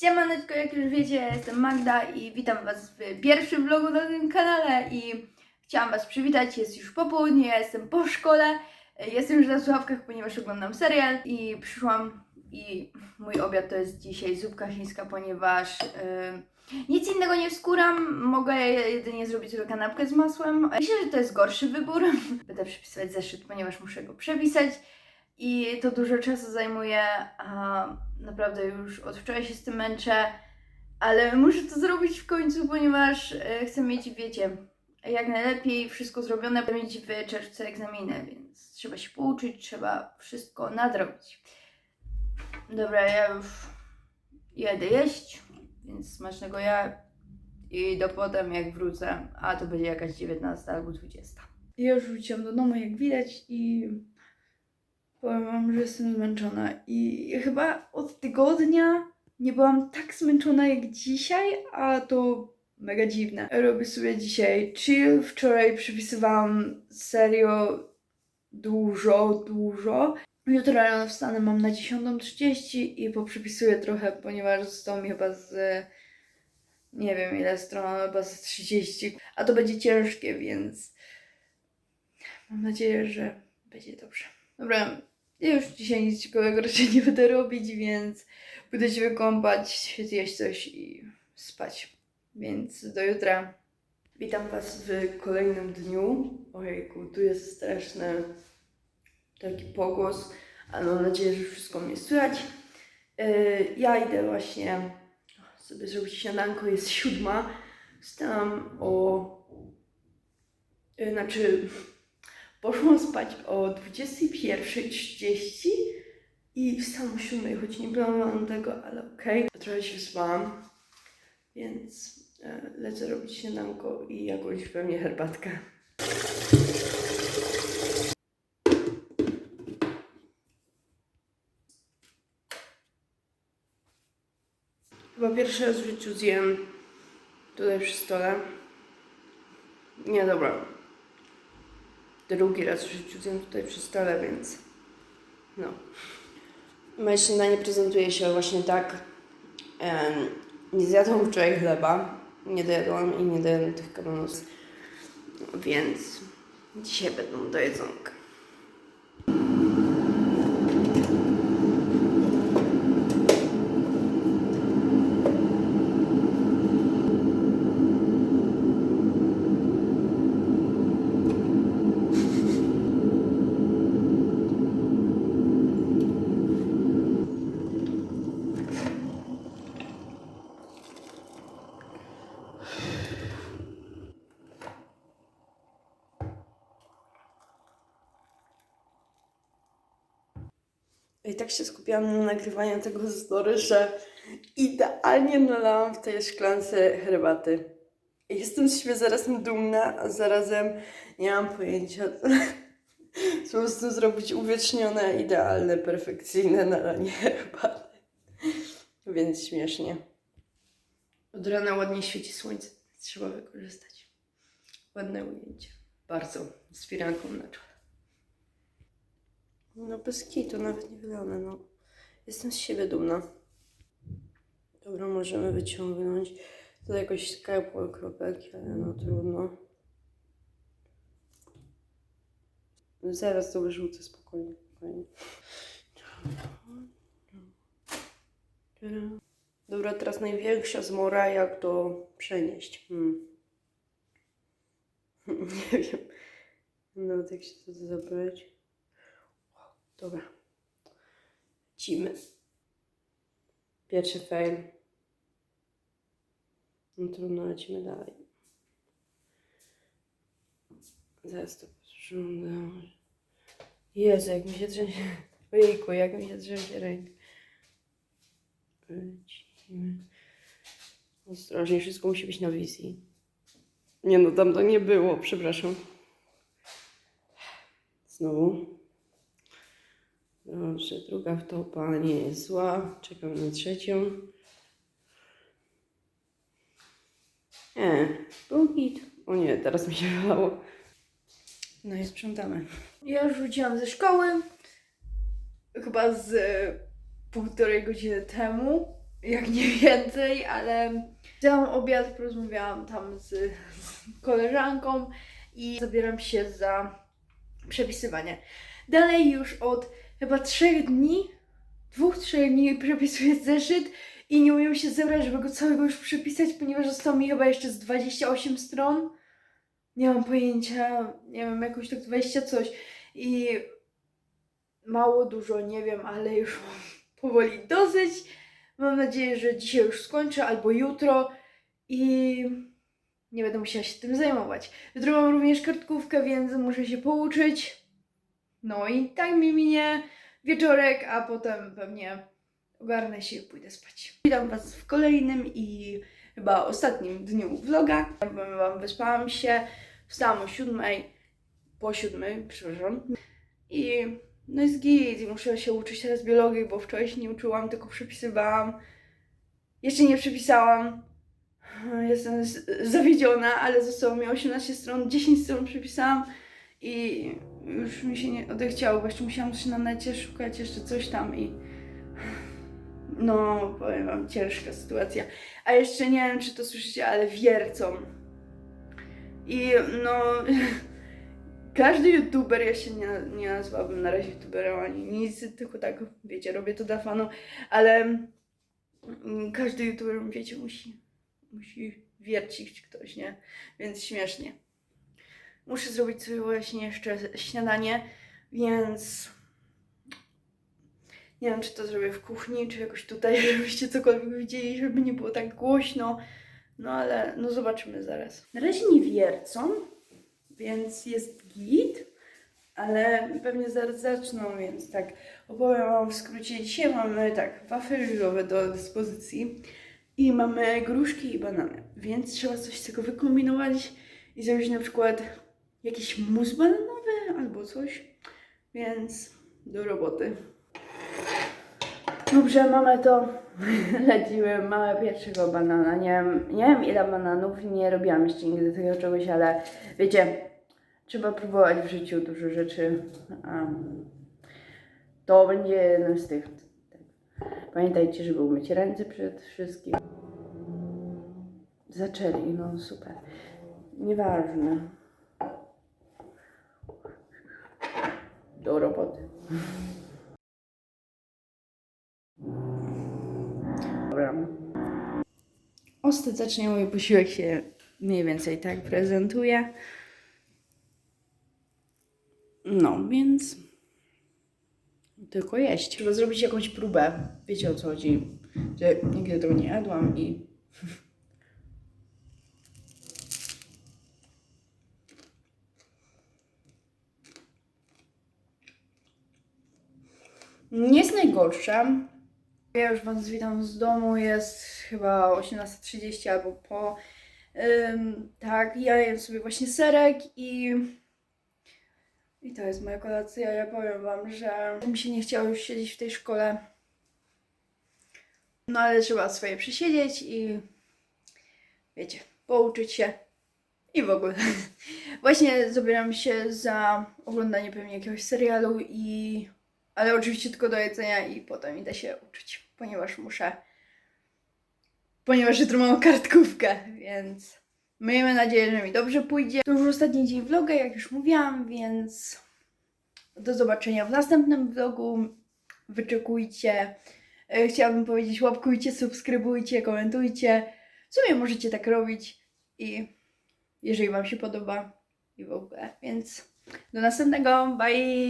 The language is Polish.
Siemaneczko, jak już wiecie, jestem Magda i witam Was w pierwszym vlogu na tym kanale i chciałam Was przywitać, jest już popołudnie, ja jestem po szkole, jestem już na słuchawkach, ponieważ oglądam serial i przyszłam i mój obiad to jest dzisiaj zupka chińska, ponieważ yy, nic innego nie wskóram, mogę jedynie zrobić sobie kanapkę z masłem. Myślę, że to jest gorszy wybór, będę przepisywać zeszyt, ponieważ muszę go przepisać. I to dużo czasu zajmuje, a naprawdę już od wczoraj się z tym męczę, ale muszę to zrobić w końcu, ponieważ e, chcę mieć, wiecie, jak najlepiej wszystko zrobione, by mieć w czerwcu egzaminy, więc trzeba się pouczyć, trzeba wszystko nadrobić. Dobra, ja już jedę jeść, więc smacznego ja i do potem jak wrócę, a to będzie jakaś 19 albo 20. Ja już wróciłam do domu, jak widać i Powiem wam, że jestem zmęczona i chyba od tygodnia nie byłam tak zmęczona jak dzisiaj, a to mega dziwne. Robię sobie dzisiaj chill. Wczoraj przepisywałam serio dużo, dużo. Jutro rano wstanę, mam na 10.30 i poprzepisuję trochę, ponieważ zostało mi chyba z nie wiem ile stron, chyba z 30. A to będzie ciężkie, więc mam nadzieję, że będzie dobrze. Dobra, ja już dzisiaj nic ciekawego raczej nie będę robić, więc będę się wykąpać, zjeść coś i spać. Więc do jutra. Witam Was w kolejnym dniu. Ojejku, tu jest straszny taki pogłos, ale mam nadzieję, że wszystko mnie słychać. Yy, ja idę właśnie sobie zrobić śniadanko, jest siódma. Wstałam o... Yy, znaczy Poszłam spać o 21.30 i wstałam o 7, choć nie planowałam tego, ale okej. Trochę się wyspałam, więc e, lecę robić śniadanko i jakąś pewnie herbatkę. Chyba pierwszy raz w życiu zjem tutaj przy stole. Nie, dobra, drugi raz w życiu zjem tutaj przy stole, więc no. Moje śniadanie prezentuje się właśnie tak. Em, nie zjadłam wczoraj chleba, nie dojadłam i nie dojadłam tych kamanos, więc dzisiaj będą do. I tak się skupiłam na nagrywaniu tego story, że idealnie nalałam w tej szklance herbaty. Jestem z siebie zarazem dumna, a zarazem nie mam pojęcia, co po prostu zrobić uwiecznione, idealne, perfekcyjne nalanie herbaty. Więc śmiesznie. Od rana ładnie świeci słońce, trzeba wykorzystać. Ładne ujęcie. Bardzo, z firanką na czole. No bez kitu, nawet nie wylane, no. Jestem z siebie dumna. Dobra, możemy wyciągnąć. Tutaj jakoś skarbło kropelki, ale no trudno. Zaraz to wyrzucę spokojnie. spokojnie. Dobra, teraz największa zmora, jak to przenieść. Hmm. Nie wiem. Nawet jak się to zabrać. Dobra. Lecimy. Pierwszy fail. No trudno, lecimy dalej. Zaraz to pożądam. Jezu, jak mi się trzęsie... Ojejku, jak mi się trzęsie ręka. Lecimy. Ostrożnie, wszystko musi być na wizji. Nie no, tam to nie było, przepraszam. Znowu. Dobrze, druga wtopa nie jest zła. Czekam na trzecią. Nie, był git. O nie, teraz mi się wylało. No i sprzątamy. Ja już wróciłam ze szkoły. Chyba z e, półtorej godziny temu. jak nie więcej, ale wzięłam obiad, porozmawiałam tam z, z koleżanką i zabieram się za przepisywanie. Dalej już od chyba trzech dni, dwóch, trzech dni przepisuję zeszyt i nie umiem się zebrać, żeby go całego już przepisać, ponieważ zostało mi chyba jeszcze z 28 stron. Nie mam pojęcia, nie wiem, jakoś tak 20 coś. I mało, dużo, nie wiem, ale już mam powoli dosyć. Mam nadzieję, że dzisiaj już skończę albo jutro i nie będę musiała się tym zajmować. Jutro mam również kartkówkę, więc muszę się pouczyć. No i tak mi minie wieczorek, a potem pewnie ogarnę się i pójdę spać. Witam Was w kolejnym i chyba ostatnim dniu vloga. Wam, wyspałam się, wstałam o siódmej, po siódmej, przepraszam. I no jest git, i muszę się uczyć teraz biologii, bo wczoraj się nie uczyłam, tylko przepisywałam. Jeszcze nie przepisałam. Jestem zawiedziona, ale zostało mi 18 stron, 10 stron przepisałam i już mi się nie odechciało, bo jeszcze musiałam coś na necie szukać, jeszcze coś tam i no, powiem wam, ciężka sytuacja. A jeszcze nie wiem, czy to słyszycie, ale wiercą. I no, każdy youtuber, ja się nie, nie nazwałabym na razie youtuberem ani nic, tylko tak, wiecie, robię to dla fanu, ale każdy youtuber, wiecie, musi, musi wiercić ktoś, nie? Więc śmiesznie. Muszę zrobić sobie właśnie jeszcze śniadanie, więc nie wiem, czy to zrobię w kuchni, czy jakoś tutaj, żebyście cokolwiek widzieli, żeby nie było tak głośno. No ale no zobaczymy zaraz. Na razie nie wiercą, więc jest git, ale pewnie zaraz zaczną, więc tak opowiem wam w skrócie. Dzisiaj mamy tak wafle ryżowe do dyspozycji i mamy gruszki i banany, więc trzeba coś z tego wykombinować i zrobić na przykład jakiś mus bananowy albo coś, więc do roboty. Dobrze, mamy to. Ledziły małe pierwszego banana. Nie wiem, nie wiem ile bananów, nie robiłam jeszcze nigdy takiego czegoś, ale wiecie, trzeba próbować w życiu dużo rzeczy. A to będzie jeden z tych. Pamiętajcie, żeby umyć ręce przed wszystkim. Zaczęli, no super. Nieważne. Do roboty. Dobra. Ostatecznie mój posiłek się mniej więcej tak prezentuje. No, więc tylko jeść. Trzeba zrobić jakąś próbę. Wiecie o co chodzi. Że nigdy tego nie jadłam i. Nie jest najgorsze. Ja już Was witam z domu, jest chyba 18.30 albo po. Ym, tak, ja jem sobie właśnie serek i. I to jest moja kolacja. Ja powiem Wam, że mi się nie chciało już siedzieć w tej szkole. No ale trzeba swoje przesiedzieć i. Wiecie, pouczyć się i w ogóle. Właśnie zabieram się za oglądanie pewnie jakiegoś serialu i ale oczywiście tylko do jedzenia i potem idę się uczyć, ponieważ muszę. Ponieważ jutro mam kartkówkę, więc miejmy nadzieję, że mi dobrze pójdzie. To już ostatni dzień vloga, jak już mówiłam, więc do zobaczenia w następnym vlogu. Wyczekujcie. E, Chciałabym powiedzieć, łapkujcie, subskrybujcie, komentujcie. W sumie możecie tak robić i jeżeli Wam się podoba i w ogóle. Więc do następnego. Bye!